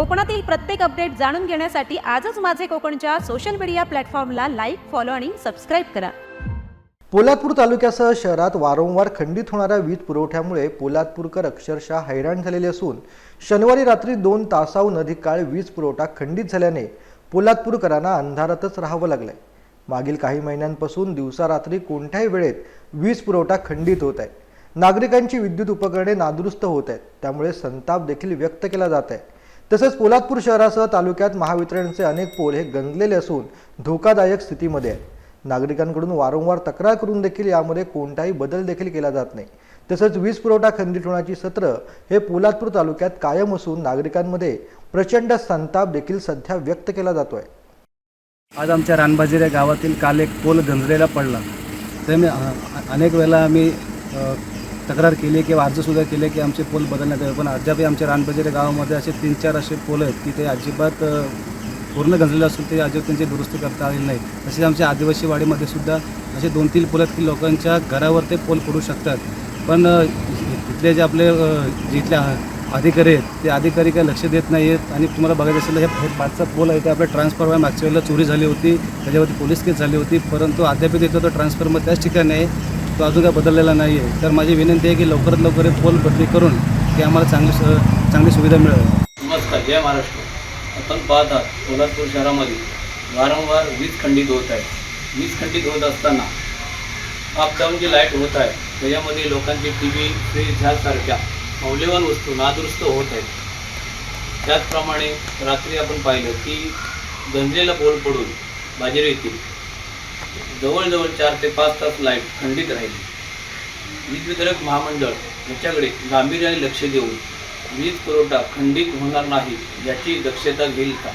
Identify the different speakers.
Speaker 1: कोकणातील प्रत्येक अपडेट जाणून घेण्यासाठी आजच माझे कोकणच्या सोशल मीडिया प्लॅटफॉर्मला लाईक फॉलो आणि सबस्क्राईब करा.
Speaker 2: पोलादपूर तालुक्यासह शहरात वारंवार खंडित होणाऱ्या वीज पुरवठ्यामुळे पोलादपूरकर अक्षरशः हैराण झालेले असून शनिवारी रात्री दोन तासाहून अधिक काळ वीज पुरवठा खंडित झाल्याने पोलादपूरकरांना अंधारातच राहावं लागलंय. मागील काही महिन्यांपासून दिवसा रात्री कोणत्याही वेळेत वीज पुरवठा खंडित होत आहे. नागरिकांची विद्युत उपकरणे नादुरुस्त होत आहेत. त्यामुळे संताप देखील व्यक्त केला जात आहे. तसंच पोलादपूर शहरासह तालुक्यात महावितरणचे अनेक पोल हे गंजलेले असून धोकादायक स्थितीमध्ये आहेत. नागरिकांकडून वारंवार तक्रार करून देखील यामध्ये कोणताही बदल देखील केला जात नाही. तसंच वीज पुरवठा खंडित होण्याची सत्र हे पोलादपूर तालुक्यात कायम असून नागरिकांमध्ये प्रचंड संताप देखील सध्या व्यक्त केला जातोय.
Speaker 3: आज आमच्या रानबाजिऱ्या गावातील काल एक पोल गंजलेला पडला. तर मी अनेक वेळेला आम्ही तक्रार केली किंवा अर्जसुद्धा केले की आमचे पोल बदलण्यात यावे. पण अद्यापही आमच्या रानबजेरे गावामध्ये असे तीन चार असे पोल आहेत की ते अजिबात पूर्ण गंजलेले असून ते अजिबात त्यांची दुरुस्ती करता आलेली नाही तसेच आमच्या आदिवासी वाडीमध्ये सुद्धा असे दोन तीन पोल आहेत की लोकांच्या घरावर ते पोल पडू शकतात. पण इथले जे आपले अ, जे इथले अधिकारी आहेत ते अधिकारी काही लक्ष देत नाही आहेत आणि तुम्हाला बघायचं असेल हे हे पाचचा पोल आहे ते आपल्या ट्रान्सफॉर्मर मागच्या वेळेला चोरी झाली होती. त्याच्यावरती पोलीस केस झाली होती. परंतु अद्याप तिथं तो ट्रान्सफॉर्मर त्याच ठिकाणी आहे. तो अजून काय बदललेला नाही आहे. तर माझी विनंती आहे की लवकरात लवकर हे पोल बदली करून की आम्हाला चांगली स- चांगली सुविधा मिळेल.
Speaker 4: नमस्कार जय महाराष्ट्र. आपण पाहत आहात कोल्हापूर शहरामध्ये वारंवार वीज खंडित होत आहे. वीज खंडित होत असताना अपडाऊन जी लाइट होत आहे. त्याच्यामध्ये लोकांची टी व्ही फ्रीज ह्यासारख्या मौल्यवान वस्तू नादुरुस्त होत आहेत. त्याचप्रमाणे रात्री आपण पाहिलं की गंजलेला पोल पडून बाजेरी येतील. जवळजवळ चार ते पाच तास लाइट खंडित राहिली. वीज वितरक महामंडळ याच्याकडे गांभीर्याने लक्ष देऊन वीज पुरवठा खंडित होणार नाही याची दक्षता घेईल का?